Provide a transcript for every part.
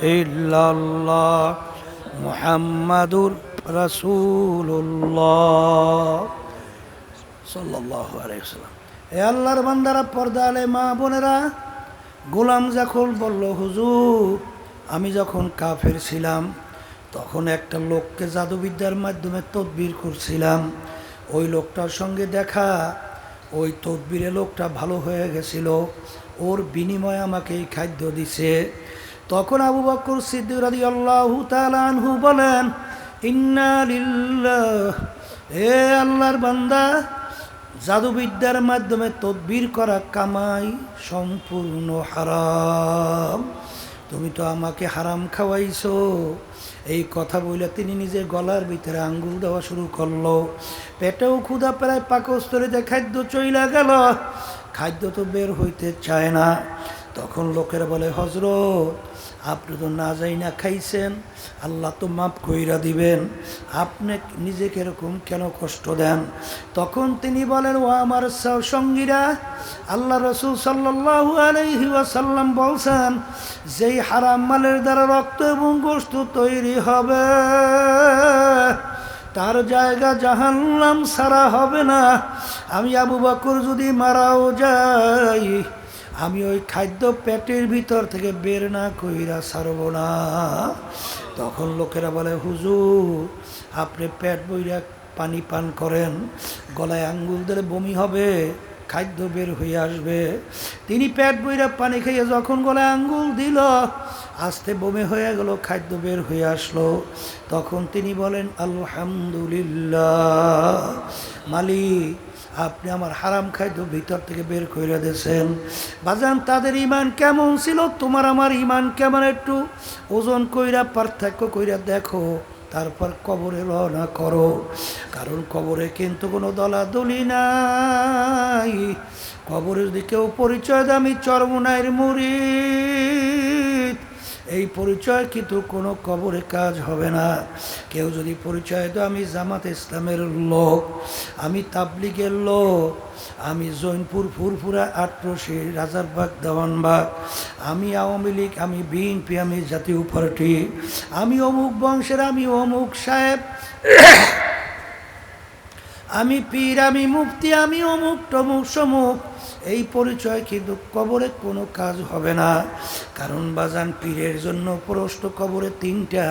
ইল্লাল্লাহ মুহাম্মাদুর রাসূলুল্লাহ। সাল্লাল্লাহু আলাইহি এ আল্লাহর বান্দারা পর্দা আলে মা বোনেরা, গোলাম যখন বলল, হুজুর, আমি যখন কাফের ছিলাম, তখন একটা লোককে জাদুবিদ্যার মাধ্যমে তদবির করছিলাম। ওই লোকটার সঙ্গে দেখা, ওই তদবিরে লোকটা ভালো হয়ে গেছিল। ওর বিনিময়ে আমাকে এই খাদ্য দিছে। তখন আবু বকর সিদ্দিক রাদি আল্লাহ আনহু বলেন, ইন্না এ আল্লাহর বান্দা, জাদুবিদ্যার মাধ্যমে তদবির করা কামাই সম্পূর্ণ হারাম। তুমি তো আমাকে হারাম খাওয়াইছো। এই কথা বলে তিনি নিজের গলার ভিতরে আঙ্গুল দেওয়া শুরু করল। পেটেও ক্ষুধা প্রায় পাকস্তরিতে খাদ্য চইলা গেল। খাদ্য তো বের হইতে চায় না। তখন লোকেরা বলে হজরত আপনি তো না যাই না খাইছেন, আল্লাহ তো মাফ কইরা দিবেন। আপনি নিজেকে এরকম কেন কষ্ট দেন? তখন তিনি বলেন, ও আমার সঙ্গীরা, আল্লাহ রসুল সাল্লাহ আলহি ওয়াসাল্লাম বলছেন, যেই হারাম মালের দ্বারা রক্ত এবং গোস্ত তৈরি হবে, তার জায়গা জাহান্নাম সারা হবে না। আমি আবু বকর যদি মারাও যাই আমি ওই খাদ্য পেটের ভিতর থেকে বের না কইরা ছাড়ব না। তখন লোকেরা বলে, হুজুর, আপনি পেট বইরা পানি পান করেন, গলায় আঙ্গুল দিলে বমি হবে, খাদ্য বের হয়ে আসবে। তিনি পেট বইরা পানি খেয়ে যখন গলায় আঙ্গুল দিল, আস্তে বমি হয়ে গেল, খাদ্য বের হয়ে আসলো। তখন তিনি বলেন, আলহামদুলিল্লাহ, মালিক আপনি আমার হারাম খাদ্য ভিতর থেকে বের করে দিয়েছেন। বাজান, তাদের ইমান কেমন ছিল? তোমার আমার ইমান কেমন একটু ওজন কইরা, পার্থক্য কইরা দেখো। তারপর কবরে রওনা করো। কারণ কবরে কিন্তু কোনো দলাদলি নাই। কবরের যদি কেউ পরিচয় দামি চরমনাইয়ের মুড়ি। এই পরিচয় কিন্তু কোনো কবরে কাজ হবে না। কেউ যদি পরিচয় দেয়, আমি জামাত ইসলামের লোক, আমি তাবলিগের লোক, আমি জৈনপুর ফুরফুরা আটরশি রাজারবাগ দেওয়ানবাগ, আমি আওয়ামী লীগ, আমি বিএনপি, আমি জাতীয় পার্টি, আমি অমুক বংশের, আমি অমুক সাহেব আমি পীর, আমি মুক্তি আমি অমুক টমুক সমুক। এই পরিচয় কিন্তু কবরে কোনো কাজ হবে না। কারণ বাজান পীরের জন্য প্রশ্ন কবরে তিনটা,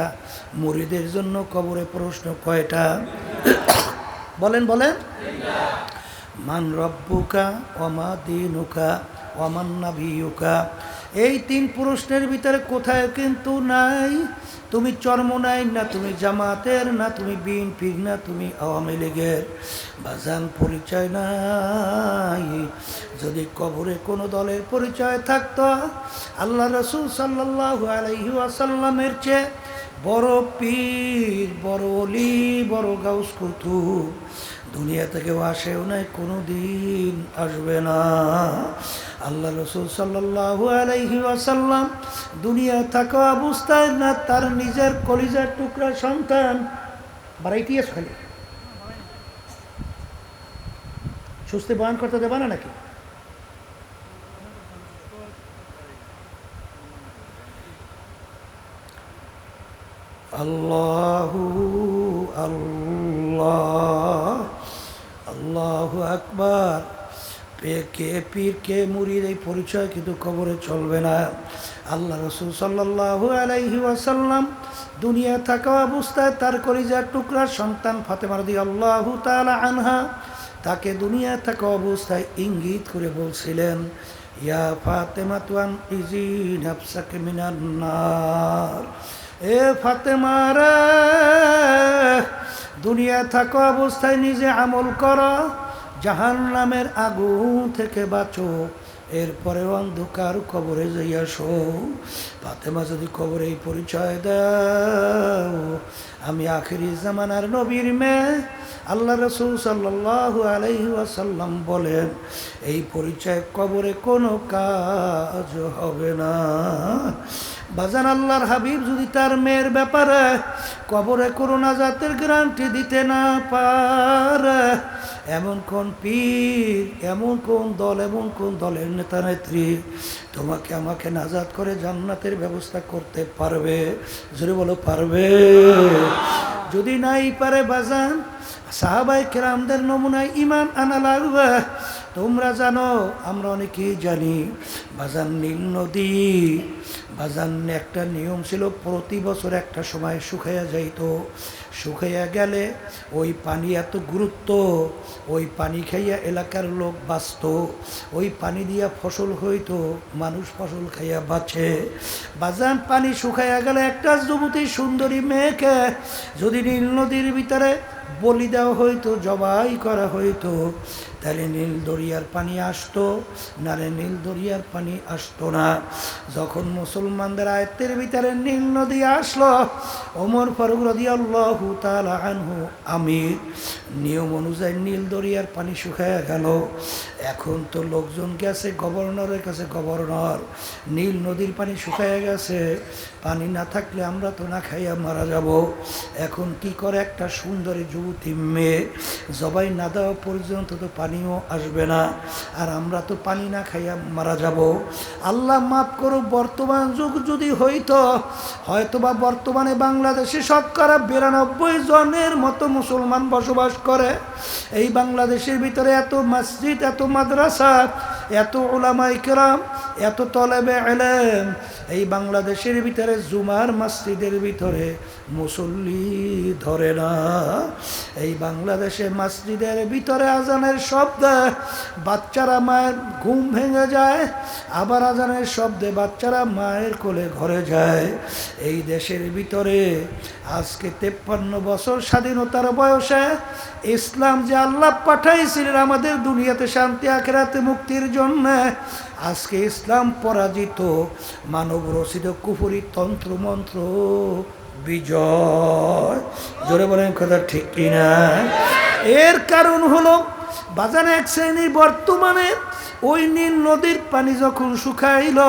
মুরিদের জন্য কবরে প্রশ্ন কয়টা? বলেন বলেন। মান রব্বুকা অমা দিনুকা অমান নাভিয়ুকা এই তিন প্রশ্নের ভিতরে কোথায় কিন্তু নাই। তুমি চর্মনাই না, তুমি জামাতের না, তুমি বিন বিএনপির না, তুমি আওয়ামী লীগের। বাজান পরিচয় নাই। যদি কবরে কোনো দলের পরিচয় থাকত, আল্লাহ রসুল সাল্লাহ আলহি আসাল্লামের চেয়ে বড় পীর, বড় অলি বড় গাউস কুতু দুনিয়া থেকেও আসেও নাই, কোনো দিন আসবে না। আল্লাহ রসুল সাল্লাহু আলাইহি ওয়াসাল্লাম দুনিয়া থাকা অবস্থায় না তার নিজের কলিজার টুকরা সন্তান বাড়াইটি আছে খালি? সুস্থে বয়ান করতে দেবা না নাকি? আল্লাহু আল্লাহ, আল্লাহু আকবার। কে পীর কে মুরির এই পরিচয় কিন্তু কবরে চলবে না। আল্লাহ রসুল সাল্লাহু আলাইহি ওয়াসাল্লাম দুনিয়া থাকা অবস্থায় তার কলিজার টুকরা সন্তান ফাতেমা রদি আল্লাহু তাআলা আনহা তাকে দুনিয়া থাকা অবস্থায় ইঙ্গিত করে বলছিলেন, ইয়া ফাতেমা তুয়ান ইজি নাফসাকে মিনান নার। এ ফাতেমারা, দুনিয়া থাকা অবস্থায় নিজে আমল করো জাহান নামের আগুন থেকে বাঁচো এরপরে অন্ধকার কবরে যাইয়াসো ফাতেমা যদি কবরে পরিচয় দাও, আমি আখেরি জামানার নবীর মেয়ে। আল্লাহ রসুল সাল্লাহ ওয়াসাল্লাম বলেন, এই পরিচয় কবরে কোনো কাজ হবে না। বাজান আল্লাহর হাবিব যদি তার মেয়ের ব্যাপারে কবরে করোনা জাতের গ্যারান্টি দিতে না পারে এমন কোন পীর, এমন কোন দল, এমন কোন দলের নেতা নেত্রী তোমাকে আমাকে নাজাদ করে জান্নাতের ব্যবস্থা করতে পারবে? যদি বলো, পারবে। যদি নাই পারে বাজান সাহাবাই কেরামদের নমুনায় ইমান আনা লাগবে। তোমরা জানো, আমরা অনেকেই জানি বাজান নীল নদী বাজান একটা নিয়ম ছিল, প্রতি বছর একটা সময় শুকাইয়া যাইত। শুকাইয়া গেলে ওই পানি এত গুরুত্ব, ওই পানি খাইয়া এলাকার লোক বাঁচত। ওই পানি দিয়া ফসল হইতো, মানুষ ফসল খাইয়া বাঁচে। বাজান পানি শুকাইয়া গেলে একটা যুবতী সুন্দরী মেয়েকে যদি নীল নদীর ভিতরে বলি দেওয়া হইতো, জবাই করা হইতো। তাহলে নীল দরিয়ার পানি আসতো নারে নীল দরিয়ার পানি আসতো না। যখন মুসলমানদের আয়ত্তের ভিতরে নীল নদী আসলো, ওমর ফারুক রদি আল্লাহ আনহু আমির, নিয়ম অনুযায়ী নীল দরিয়ার পানি শুকাইয়া গেল। এখন তো লোকজন গেছে, গভর্নরের কাছে গভর্নর। নীল নদীর পানি শুকাইয়া গেছে। পানি না থাকলে আমরা তো না খাইয়া মারা যাব। এখন কি করে একটা সুন্দরী যুবতী মেয়ে, জবাই না দেওয়া পর্যন্ত তো পানিও আসবে না। আর আমরা তো পানি না খাইয়া মারা যাব। আল্লাহ মাফ করো বর্তমান যুগ যদি হইতো, হয়তোবা বর্তমানে বাংলাদেশে শতকরা বিরানব্বই জনের মতো মুসলমান বসবাস করে। এই বাংলাদেশের ভিতরে এত মসজিদ, এত মাদ্রাসা, এত ওলামাই কেরাম, এত তলেবে এলেম এই বাংলাদেশের ভিতরে জুমার মসজিদের ভিতরে মুসল্লি ধরে না। এই বাংলাদেশে মসজিদের ভিতরে আজানের শব্দ, বাচ্চারা মায়ের ঘুম ভেঙে যায়, আবার আজানের শব্দে বাচ্চারা মায়ের কোলে ঘরে যায়। এই দেশের ভিতরে আজকে তেপ্পান্ন বছর স্বাধীনতার বয়সে ইসলাম যে আল্লাহ পাঠাইছিলেন আমাদের দুনিয়াতে শান্তি, আখেরাতে মুক্তির জন্য আজকে ইসলাম পরাজিত, মানব রচিত কুফুরি তন্ত্র মন্ত্র বিজয়। জোরে বলেন কথা ঠিক কিনা? এর কারণ হলো বাজারে এক শ্রেণির বর্তমানে ওই নীল নদীর পানি যখন শুকাইল,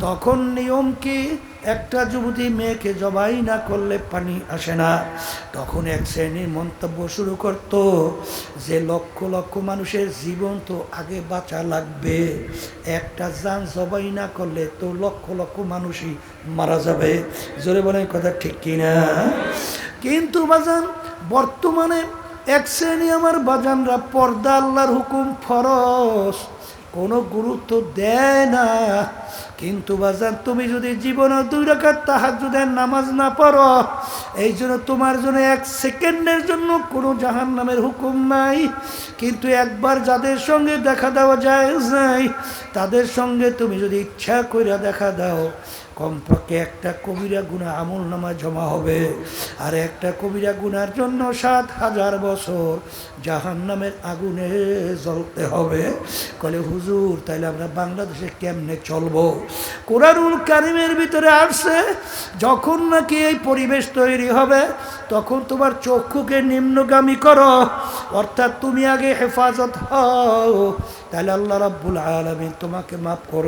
তখন নিয়ম কি? একটা যুবতী মেয়েকে জবাই না করলে পানি আসে না। তখন এক শ্রেণির মন্তব্য শুরু করত যে, লক্ষ লক্ষ মানুষের জীবন তো আগে বাঁচা লাগবে। একটা যান জবাই না করলে তো লক্ষ লক্ষ মানুষই মারা যাবে। জোরে বলে কথা ঠিক কিনা? কিন্তু বাজান, বর্তমানে এক শ্রেণি আমার বাজানরা পর্দা আল্লাহর হুকুম ফরস কোনো গুরুত্ব দেয় না। কিন্তু বাজান, তুমি যদি জীবনে দুই রাখার তাহাজুদের নামাজ না পড়ো, এই জন্য তোমার জন্য এক সেকেন্ডের জন্য কোনো জাহান নামের হুকুম নাই। কিন্তু একবার যাদের সঙ্গে দেখা দেওয়া যায় নাই, তাদের সঙ্গে তুমি যদি ইচ্ছা করে দেখা দাও কমপক্ষে একটা কবিরা গুণা আমল নামা জমা হবে। আর একটা কবিরা গুনার জন্য সাত হাজার বছর জাহান নামের আগুনে জ্বলতে হবে। কলে, হুজুর, তাইলে আমরা বাংলাদেশে কেমনে চলবো? কোরআনুল কারিমের ভিতরে আসছে, যখন নাকি এই পরিবেশ তৈরি হবে, তখন তোমার চক্ষুকে নিম্নগামী করো। অর্থাৎ তুমি আগে হেফাজত হও। তাহলে আল্লাহ রাব্বুল আলমী তোমাকে মাফ করো।